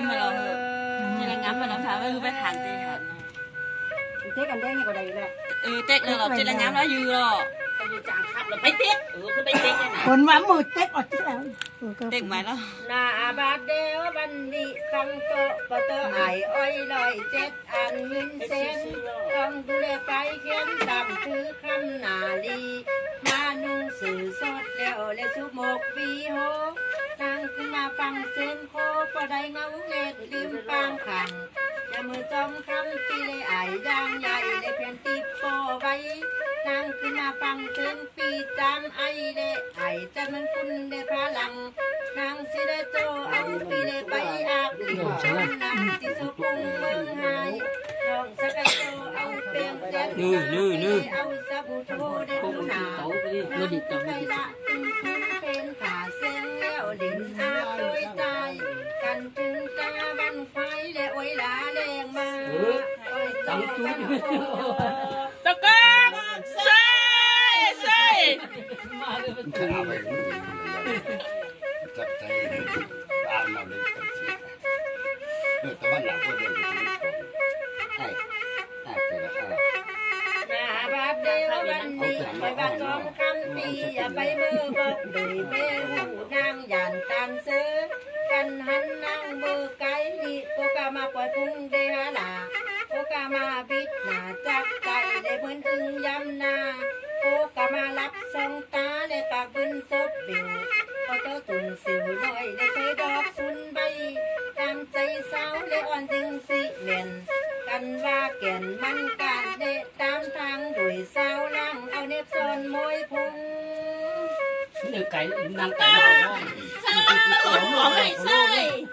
ngắm mà rồi như là ngắm mà nó thả với bé thành thì hả เจ๊กันได้ยังก็ได้แหละ ừ tết là chỉ là ngắm đó dư rồi ไปอยู่จางครับเราไปเต๊กเออคือไปเต๊กเนี่ยนะคนว่ามือเต็กอดที่แล้วเออก็ tết mày đó นาบาดเดวบันดีคังโตปะเตอไออ้อยลอยเจ็ดอันเงิน เซนต้องเขียนตามถือคำนาลีมานุ่งสื่อสดแล้วและสุโมกปีโฮนั่งขึ้นมาฟังเสียงโคปะได้เงาเล็ดริมปางขังอย่ามือจอมคำปีเลยไอายย่างใหญ่เลยเพียงติดโปไว้นั่งขึ้นมาฟังเสียงปีจามไอเดไอจะมันคุณเดพลังนางสิเดโจเอาปีเดไปอาบหลิบนำที่สุกุงเมืองไฮน้องสกัดโจเอาเปียงแจ็คเอาสบู่โทเดผู้หนาวนั่งไปละ อยจองกันโอ tao con xây xây ข้าไปจับใจตามเราเลยตัดสินเออแต่ว่าหนั กก็เดียวกันไอ้ไอ้แต่ละไอ้นาบาดเดียววันนี้ไปบ้านจอมคำปีอย่าไปเมื่อบอกเบยเบหูนางยานตามเสือกันหันนางมือไกนี่โกกามาปล่อยพุงเดฮาลาโกกามาบิดหน้าจับใจได้เหมือนถึงยำนาโกกามารับสองตาได้ปากบึนซบบิวพอเจ้าตุนสิวน้อยได้เคยดอกสุนใบตามใจสาวเลยอ่อนจึงสิเมียนกันว่าแก่นมันการเดะตามทางดุยสาวลังเอาเน็บซอนมวยพุงเดี๋ยไก่นางไก่ไม่เอา bỏ mày xây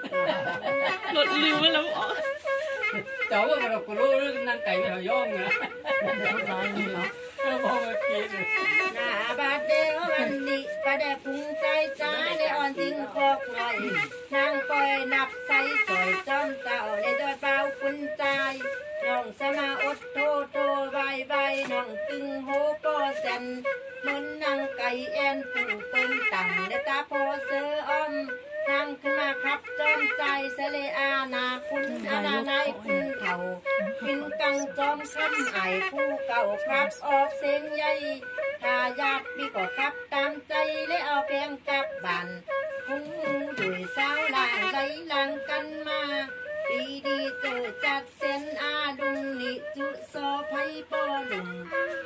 lột liều với lắm bỏ เจ้าว่าเราก็รู้เรื่องนางไก่เอาย่องนะบอกว่ากินหน้าบาดเดียวันนี้ประเดพุงใจจ้าได้อ่อนทิ้งคอกหน่อยนางคอยนับใส่สอยจอมเต่าได้ดอยเปล่าคุณใจน้องสมาอดโทโทใบใบน้องตึงโฮปอแสนมือนนางไก่แอนผู้เปิ้นตังได้ตาโพเสออม ครับจอมใจเสเลอานาคุณอาณานคุณเขาปินกังจอมคำไอผู้เก่าครับออกเสียงใหญ่ถ้าอยากมีก็ครับตามใจและเอาแกงกับบันคุ้งด้วยสาวลางไหลลังกันมา ดีดีเจอจัดเส้นอาดุงนิจุโซไพปอลุง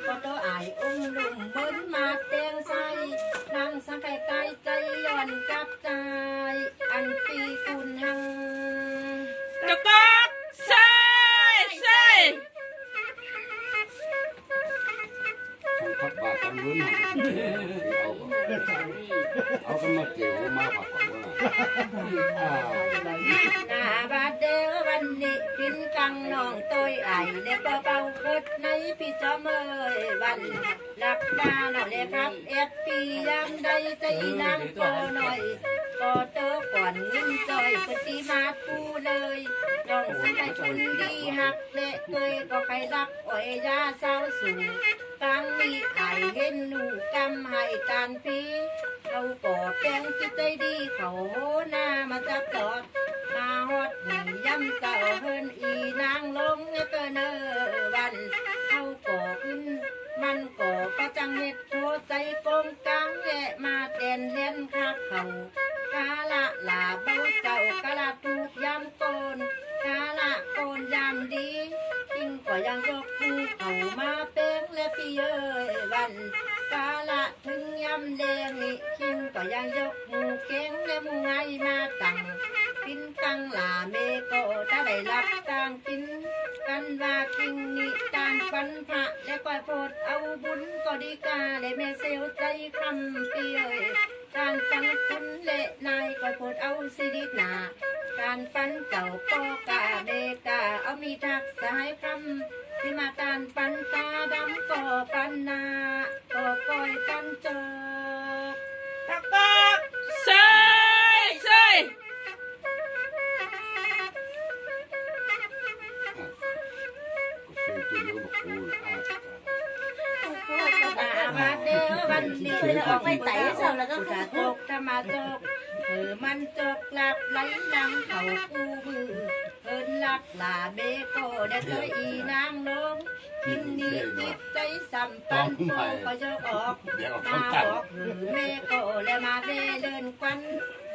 ก็ตัวอายอุ้มลุงเบิ้นมาแตงใสนางสังไก่ไก่ใจย่อนกับใจ อันปีคุณหังางพักบาททางนู้นเอาเอากันมาเกี่ยวมาผักผักว่าหน้าบาดเดอวันนี้กินกังน้องตัวไอและก็เป่าเกิดในพี่จอมเอ่ยวันรักตาหน่อยเลยครับเอ็ดปียังได้ใจนางโตหน่อย ก็เจอก่อนเงินจอยปฏิมาตูเลยน้องสังไก่คุณดีหักเละเคยก็ใครรักอ้อยยาเศร้าสูงกลางนี้ไอเห็นหนูกำให้การพีเขาก่อแกงจิตใจดีเขาหหน้ามาจับ ถึงยามแดงนี่คิงก็ยังยกมือเก่งและมือไงมาตังกินตังลาเมโกถ้าได้รับกลางกิน กันว่ากิงนิตานปันพระและก้อยโพดเอาบุญก็ดีกาและแม่เซลใจคำเปียยการปันคุณเละนายก็พูดเอาสิรินาการปันเจ้าปอกาเดกาเอามีทักสายคำที่มาการปันตาดำก็ปันนาก็ก้อยปันเจอ ตาบาดเดียววันนี้ออกไปไต่เสาแล้วก็ตกตะมาจกเออมันจกหลับไหลหลังเขากูมือเอินลักลาเบโกได้เคยอีนางลงกินนี้จิตใจสัมปันโตก็จะออกมาเขาบอกหรือเมโกและมาเวเดินควัน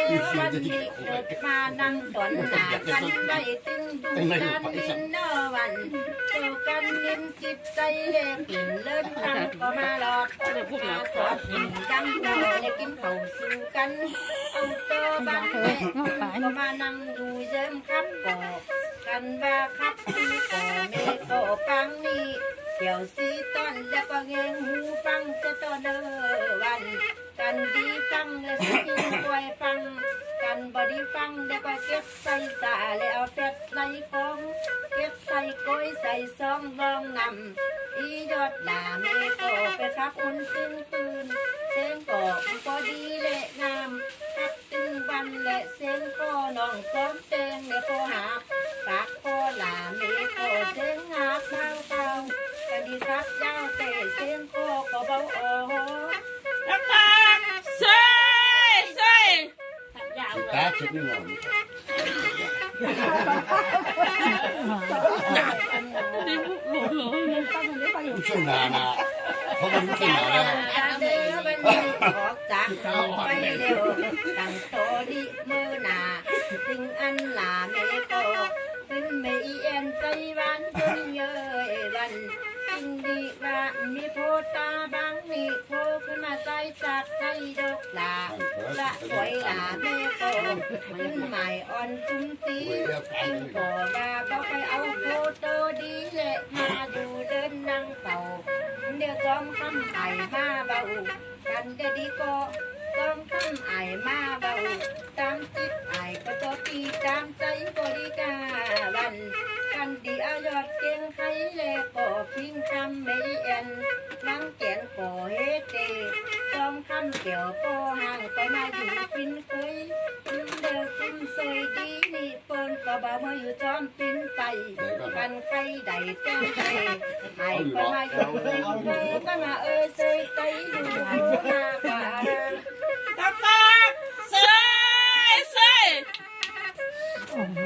ือวันนี้เกิดมานั่งตอนหน้ากันไว้ตึงดูกันนินนอวันเจ้ากันนินจิตใจเล็กลิ่นเลิศทางก็มาหลอกมาสอดหินจังเราเลยกินเผาสู้กันเอาเตอบังแม่ก็มานั่งดูเยิ้มครับบอกกันว่าครับพี่ก็เมก็ปังนี่เกี่ยวสีต้นแล้วก็เงงหูฟังเจะต้นเออวัน กันดีฟังและสิกินกล้วยฟัง กันบอดีฟังแล้วก็เก็บใส่สาแล้วเอาเป็ดไหลฟองเก็บใส่กล้วยใส่ซองรองนำอียอดหลาเมโกไปครับอุ่นตึงปืนเสียงก็พอดีเละงามพักตึงวันและเสียงก็น้องซ้อมเตงและโคหาปากโคหลาเมโกเสียงหาบเบาเบากันดีครับยาเตะเสียงโคก็เบาโอ้ ยาวเลตายคิดนี่เราดิหลุดหลุดเลยตั้งมันได้ประโยชน์ช่วงนานะเขาไม่รู้ที่ไหนแล้วเดินบันนี้ออกจากเขาไปเร็วตั้งโตดิมือหนาถึงอันหลาเมโกขึ้นไม่เอ็นใจหวานจนเยยวันจริงดีว่ามีโพตาบังนี่โพขึ้นมาใจจากใจดอกหลาละสวยลาเมโกขึ้นใหม่อ่อนจุ้มตีเอ็งก่อลาบอไปเอาโพโตดีเละมาดูเดินนั่งเป่าเดี๋ยวจอมคำไอมาเบากันจะดีก็ ต้องทำไอมาเบาตามจิตไอก็จะปีตามใจก็ดีการันกันดีอายอดเก่งไทยแลก็พิงคำไม่เอ็นนั่งเกียนก็เฮเตจองคำเกี่ยวก็ห่างก็มาอยู่ปินเคยเดี๋ยวจิ้มซยดี บ่มาอยู่จอมปินไปกันไก่ใดเต้นไปไอ้ก็มาอยู่เคยก็มาเอ้ยเซยไตอยู่หน้าป่าตะกอกใส่ใส่โอ้โหหน้าตาเซยววันนี้ไอ้ก็บ่ได้ปิ้นห่างเซย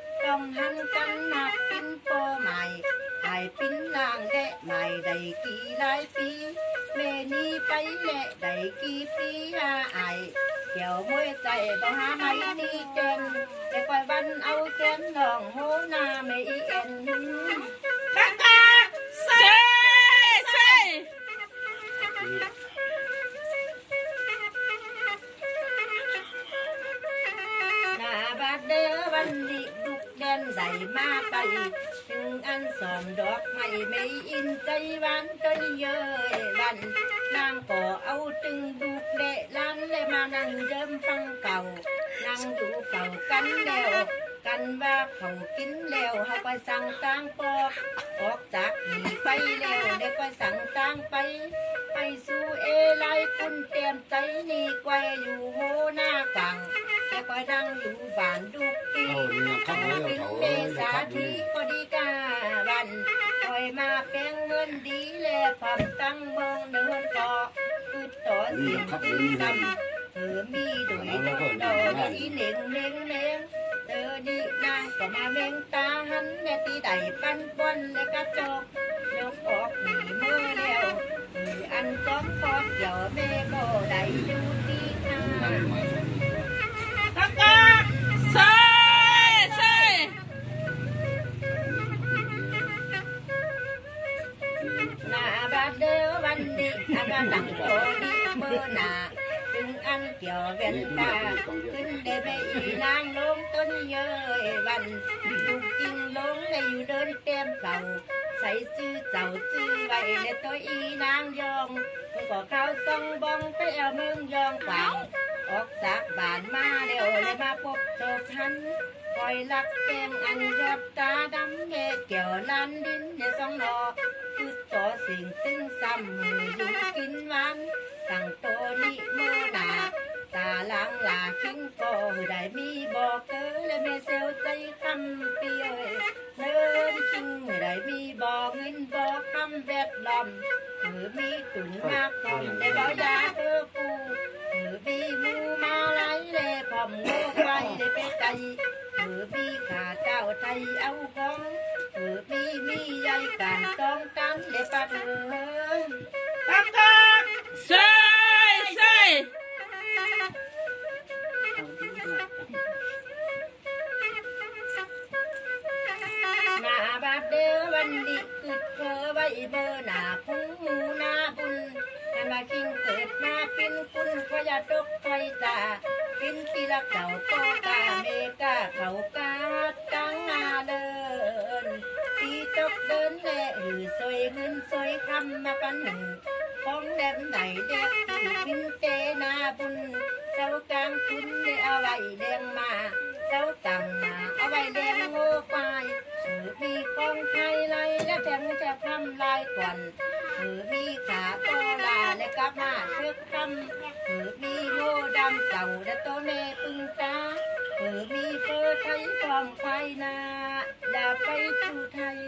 ต้องหันกันนักปิ้นโปใหม่ไอปิ้นนางแดะใหม่ได้กี่หลายปีเมนี้ไปแหละได้กี่ปีหาไอเกี่ยวมวยใจบ่หาไม่นี่เจนแต่ก่อยวันเอาเจนน้องโหนาไม่อีเอ็นตะกอกใส่ใส่ ใดมาไปถึงอันสอมดอกไม้ไม่อินใจหวานใจเยยวันนางก็เอาตึงดุกเละล้านเลยมานั่งเยิ้มฟังเก่านั่งดูเก่ากันแล้วกันว่าเขากินแล้วเขาไปสั่งตังปอกออกจากนี่ไปแล้วเด็กไปสั่งตังไป ไปสู่เอไลคุณเตรียมใจนี่ไกวอยู่โหหน้ากัง ก็ดังอยู่บ้านดุกตีเอาเป็นเมษาที่ยก็ดีกาวันคอยมาเพียงเงินดีและความตั้งมองเดินต่อคือต่อสิ่งที่ซ้ำเออมีดุยโดดโดดอีเหน่งเน่งเน่งเธอดีนางก็มาเม่งตาหันในตีใดปันปนในกระจกยกออกหนีมือแล้วอันจ้องปอกเกี่ยวแม่ อันเกี่ยวเวียนตาขึ้นได้ไปอีนางลงต้นเยยวันลูกจริงลงในอยู่เดินเต็มเก่าใส่จื้อเจ้าจื้อไว้ในตัวอีนางยองมันก็เหันคอยรักแกงอันยอดตาลังนอคือต่อสิ่งตึงซ้ำมืออยู่กินหวันตั้งโตนี่มือหนาตาลังลาคิงก็ได้มีบอกเกอและแม่เซลใจคำเปียเนินคิงได้มีบอกเงินบอกคำแบบลอมมือมีตุนมากคนได้บอกยาเธอกูมือมีมูมาไหลเล่พอมโง่ไปได้ไปใจมือมีขาเจ้าไทยเอาของมือมีมีใหญ่การต้องกันได้ปะเธอ หือซอยเงินซอยคำมาปันหนึ่งของแดมไหนเด็กที่กินเตนาบุญเจ้ากลางคุณได้เอาไว้เลี้ยงมาเจ้าต่ำมาเอาไว้เลี้ยงโง่ควายถือมีกองไทยไล่และแถมจะทำลายก่อนถือมีขาโตลาและกลับมาเชือกคำถือมีโง่ดำเก่าและโตเนปึงตาถือมีเฟอไทยกองไฟนาอย่าไปชูไทย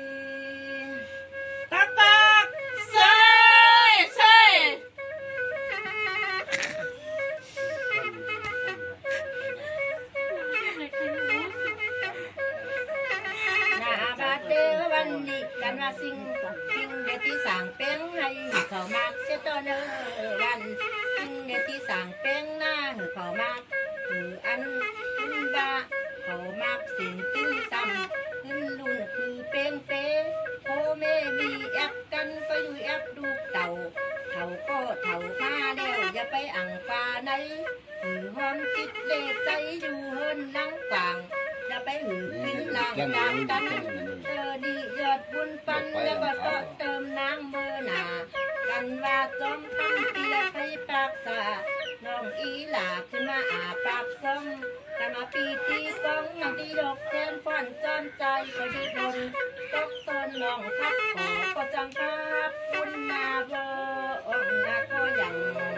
กันว่าสิ่งสิ่งเดดที่สั่งเป้งให้เขามากเสียตัวเนอวันสิ่งเดดที่สั่งเป้งหน้าให้เขามากคืออันขึ้นว่าเขามากสิ่งติ้งซ้ำขึ้นลุ่นคือเป้งเป้งโคแม่มีแอปกันก็อยู่แอปดูเต่าเท่าก็เท่ามาแล้วอย่าไปอ่างปลาไหนหือหอมจิตเลใจอยู่เฮินหลังกวางจะไปหือพินหลังกลางกันเธอดียอดบุญาอาปรับซ่งแต่มาปีที่สองนางที่ดกเต้นฝันจำใจก็ดีดนตกตนลองทักขอก็จังครับคุณนาโบองนะก็ยัง